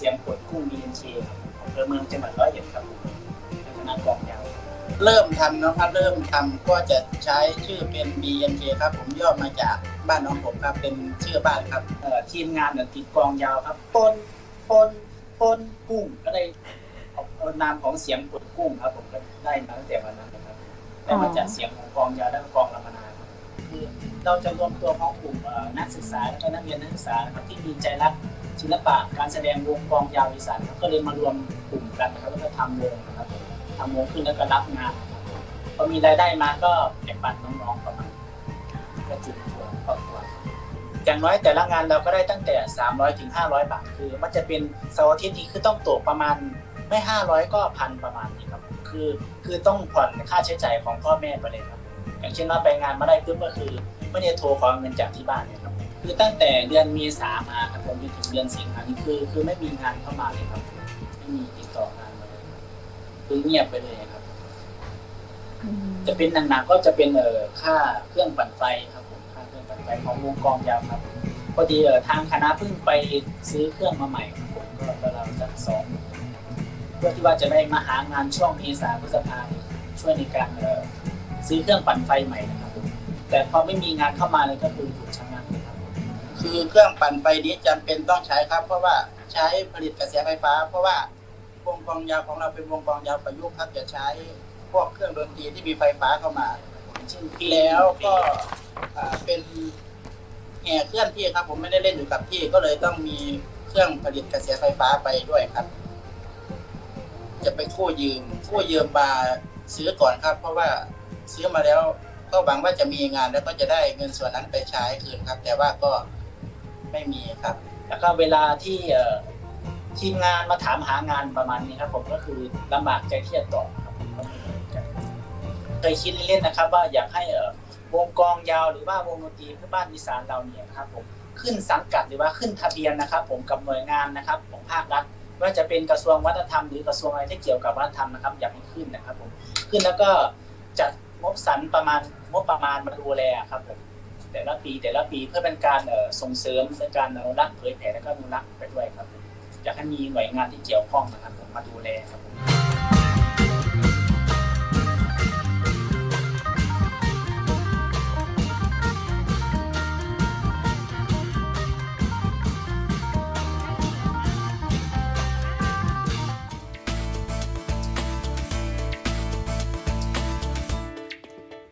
เสียงกดกุ้งบีเอ็นเคอำเภอเมืองจังหวัดร้อยเอ็ดครับผมในคณะกองยาวเริ่มทำนะครับเริ่มทำก็จะใช้ชื่อเป็น BNK ครับผมย่อมาจากบ้านน้องผมครับเป็นชื่อบ้านครับเอ่อทีมงานเนี่ยติดกองยาวครับปนปนปนกุ้งก็เลยเอาเอานามของเสียงกดกุ้งครับผมก็ได้มาตั้งแต่วันนั้นนะครับได้มาจากเสียงของกองยาวและกองลำนาครับคือเราจะรวมตัวของกลุ่มเอ่อนักศึกษาและก็นักเรียนนักศึกษานะครับที่มีใจรัก ศิลปะการแสดงวงกองยาวอีสานครับก็เลยมารวมกลุ่มกันนะครับแล้วก็ทำวงนะครับทำวงขึ้นแล้วก็รับงานพอมีรายได้มาก็แบ่งปันน้องๆประมาณก็จุดตัวครอบครัวอย่างน้อยแต่ละงานเราก็ได้ตั้งแต่ 300ถึง500 บาท คือ มันจะเป็นเสาร์อาทิตย์นี้คือต้องตกประมาณไม่ 500 ก็พันประมาณนี้ครับคือคือต้องผ่อนค่าใช้จ่ายของพ่อแม่ไปเลยครับ อย่างเช่นว่าไปงานมาได้ปุ๊บก็คือไม่ได้โทรขอเงินจากที่บ้านเลยครับ คือตั้งแต่เดือนเมีสามาครับผมจนถึงเดือนสิงหานี่คือ คือไม่มีงานเข้ามาเลยครับ ไม่มีติดต่องานมาเลยคือเงียบไปเลยครับ จะเป็นหนักๆก็จะเป็นเออค่าเครื่องปั่นไฟครับผมค่าเครื่องปั่นไฟของวงกองยาวครับพอดีเออทางคณะเพิ่งไปซื้อเครื่องมาใหม่ครับผมก็เราจะสองเพื่อที่ว่าจะได้มาหางานช่วงเมษาพฤษภาช่วยในการเออซื้อเครื่องปั่นไฟใหม่นะครับผมแต่พอไม่มีงานเข้ามาเลยก็คือหยุดชะงักเลย คือเครื่องปั่นไฟนี้จำเป็นต้องใช้ครับ เพราะว่าใช้ผลิตกระแสไฟฟ้า เพราะว่าวงกองยาวของเราเป็นวงกองยาวประยุกต์ครับจะใช้พวกเครื่องดนตรีที่มีไฟฟ้าเข้ามาอย่งแล้วก็เป็นแห่เคลื่อนที่ครับ ผมไม่ได้เล่นอยู่กับที่ก็เลยต้องมีเครื่องผลิตกระแสไฟฟ้าไปด้วยครับ จะไปกู้ยืมกู้ยืมมาซื้อก่อนครับ เพราะว่าซื้อมาแล้วก็หวังว่าจะมีงานแล้วก็จะได้เงินส่วนนั้นไปใช้คืนครับ แต่ว่าก็ ไม่มีครับ แล้วก็เวลาที่เอทีมงานมาถามหางานประมาณนี้ครับผมก็คือลำบากใจที่จะตอบครับเคยคิดเล่นๆนะครับ ว่าอยากให้เอวงกลองยาวหรือว่าวงดนตรีเพื่อบ้านอีสานเราเนี่ยนะครับผมขึ้นสังกัดหรือว่าขึ้นทะเบียนนะครับ ผมกับหน่วยงานนะครับ ของภาครัฐไม่ว่าจะเป็นกระทรวงวัฒนธรรมหรือกระทรวงอะไรที่เกี่ยวกับวัฒนธรรมนะครับ อยากให้ขึ้นนะครับผมขึ้นแล้วก็จัดงบสรรประมาณงบประมาณมาดูแลครับผม แต่ละปีแต่ละปีเพื่อเป็นการส่งเสริมในการอนุรักษ์เผยแผ่และก็อนุรักษ์ไปด้วยครับอยากให้มีหน่วยงานที่เกี่ยวข้องนะครับผมมาดูแลครับผม